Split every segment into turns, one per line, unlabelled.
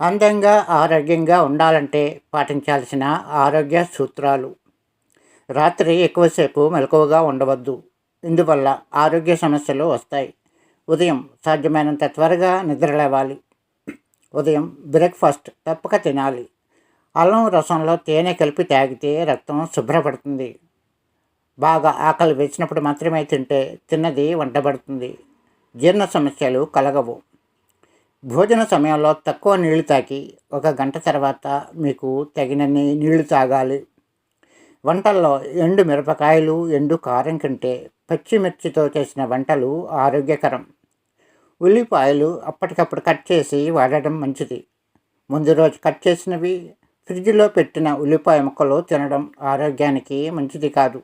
అందంగా ఆరోగ్యంగా ఉండాలంటే పాటించాల్సిన ఆరోగ్య సూత్రాలు. రాత్రి ఎక్కువసేపు మెలకువగా ఉండవద్దు. ఇందువల్ల ఆరోగ్య సమస్యలు వస్తాయి. ఉదయం సాధ్యమైనంత త్వరగా నిద్రలేవాలి ఉదయం బ్రేక్ఫాస్ట్ తప్పక తినాలి. అల్లం రసంలో తేనె కలిపి తాగితే రక్తం శుభ్రపడుతుంది. బాగా ఆకలి వేసినప్పుడు మాత్రమే తింటే తిన్నది వంటబడుతుంది. జీర్ణ సమస్యలు కలగవు. భోజన సమయంలో తక్కువ నీళ్ళు తాకి ఒక గంట తర్వాత మీకు తగినన్ని నీళ్ళు తాగాలి. వంటల్లో ఎండు మిరపకాయలు ఎండు కారం కంటే పచ్చిమిర్చితో చేసిన వంటలు ఆరోగ్యకరం. ఉల్లిపాయలు అప్పటికప్పుడు కట్ చేసి వాడడం మంచిది. ముందు రోజు కట్ చేసినవి ఫ్రిడ్జ్లో పెట్టిన ఉల్లిపాయ ముక్కలు తినడం ఆరోగ్యానికి మంచిది కాదు.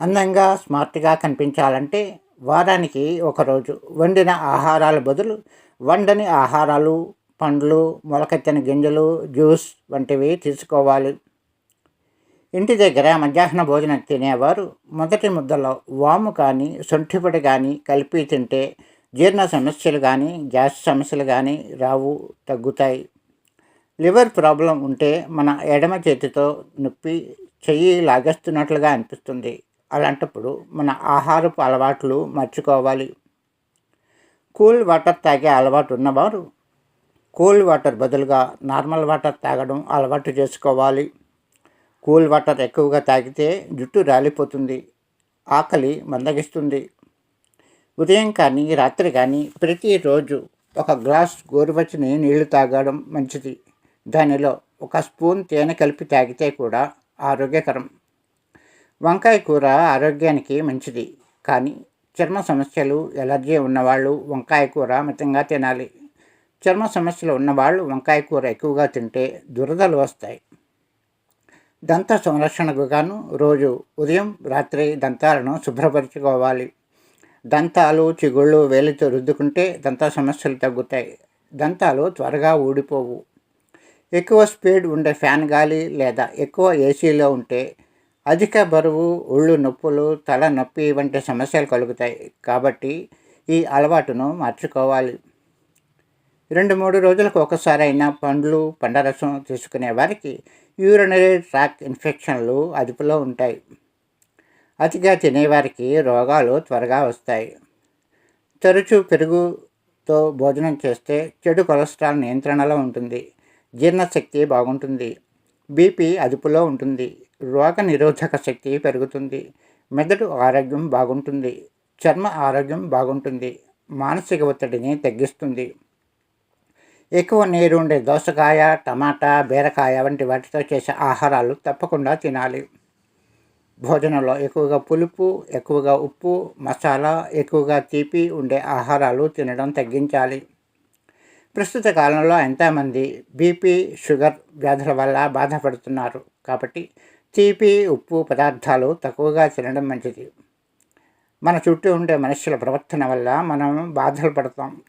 అందంగా స్మార్ట్గా కనిపించాలంటే వారానికి ఒకరోజు వండిన ఆహారాల బదులు వండని ఆహారాలు పండ్లు మొలకెత్తిన గింజలు జ్యూస్ వంటివి తీసుకోవాలి. ఇంటి దగ్గర మధ్యాహ్న భోజనం తినేవారు మొదటి ముద్దలో వాము కానీ సొంఠిపొడి కానీ కలిపి తింటే జీర్ణ సమస్యలు కానీ గ్యాస్ సమస్యలు కానీ రావు తగ్గుతాయి. లివర్ ప్రాబ్లం ఉంటే మన ఎడమ చేతితో నొప్పి చెయ్యి లాగేస్తున్నట్లుగా అనిపిస్తుంది. అలాంటప్పుడు మన ఆహారపు అలవాట్లు మర్చిపోవాలి కూల్ వాటర్ తాగే అలవాటు ఉన్నవారు కూల్ వాటర్ బదులుగా నార్మల్ వాటర్ తాగడం అలవాటు చేసుకోవాలి. కూల్ వాటర్ ఎక్కువగా తాగితే జుట్టు రాలిపోతుంది ఆకలి మందగిస్తుంది. ఉదయం కానీ రాత్రి కానీ ప్రతిరోజు ఒక గ్లాస్ గోరువెచ్చని నీళ్ళు తాగడం మంచిది. దానిలో ఒక స్పూన్ తేనె కలిపి తాగితే కూడా ఆరోగ్యకరం. వంకాయ కూర ఆరోగ్యానికి మంచిది. కానీ చర్మ సమస్యలు ఎలర్జీ ఉన్నవాళ్ళు వంకాయ కూర మితంగా తినాలి. చర్మ సమస్యలు ఉన్నవాళ్ళు వంకాయ కూర ఎక్కువగా తింటే దురదలు వస్తాయి. దంత సంరక్షణకు గాను రోజు ఉదయం రాత్రి దంతాలను శుభ్రపరచుకోవాలి. దంతాలు చిగుళ్ళు వేలితో రుద్దుకుంటే దంత సమస్యలు తగ్గుతాయి. దంతాలు త్వరగా ఊడిపోవు. ఎక్కువ స్పీడ్ ఉండే ఫ్యాన్ గాలి లేదా ఎక్కువ ఏసీలో ఉంటే అధిక బరువు ఒళ్ళు నొప్పులు తల నొప్పి వంటి సమస్యలు కలుగుతాయి. కాబట్టి ఈ అలవాటును మార్చుకోవాలి. రెండు మూడు రోజులకు ఒకసారి అయినా పండ్లు పండరసం తీసుకునే వారికి యూరినరీ ట్రాక్ ఇన్ఫెక్షన్లు అదుపులో ఉంటాయి. అతిగా తినేవారికి రోగాలు త్వరగా వస్తాయి. తరచూ పెరుగుతో భోజనం చేస్తే చెడు కొలెస్ట్రాల్ నియంత్రణలో ఉంటుంది. జీర్ణశక్తి బాగుంటుంది. బీపీ అదుపులో ఉంటుంది. రోగ నిరోధక శక్తి పెరుగుతుంది. మెదడు ఆరోగ్యం బాగుంటుంది. చర్మ ఆరోగ్యం బాగుంటుంది. మానసిక ఒత్తిడిని తగ్గిస్తుంది. ఎక్కువ నీరు ఉండే దోసకాయ టమాటా బీరకాయ వంటి వాటితో చేసే ఆహారాలు తప్పకుండా తినాలి. భోజనంలో ఎక్కువగా పులుపు ఎక్కువగా ఉప్పు మసాలా ఎక్కువగా తీపి ఉండే ఆహారాలు తినడం తగ్గించాలి. ప్రస్తుత కాలంలో ఎంతమంది బీపీ షుగర్ వ్యాధుల వల్ల బాధపడుతున్నారు. కాబట్టి తీపి ఉప్పు పదార్థాలు తక్కువగా తినడం మంచిది. మన చుట్టూ ఉండే మనుషుల ప్రవర్తన వల్ల మనం బాధలు పడతాం.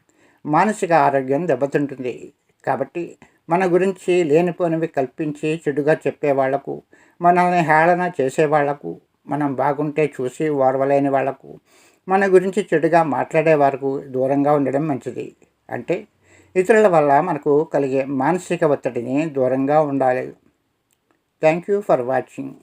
మానసిక ఆరోగ్యం దెబ్బతింటుంది. కాబట్టి మన గురించి లేనిపోనివి కల్పించి చెడుగా చెప్పేవాళ్ళకు మనల్ని హేళన చేసేవాళ్ళకు మనం బాగుంటే చూసి ఓర్వలేని వాళ్ళకు మన గురించి చెడుగా మాట్లాడే వారికి దూరంగా ఉండడం మంచిది. అంటే ఇతరుల వల్ల మనకు కలిగే మానసిక ఒత్తిడిని దూరంగా ఉండాలి. Thank you for watching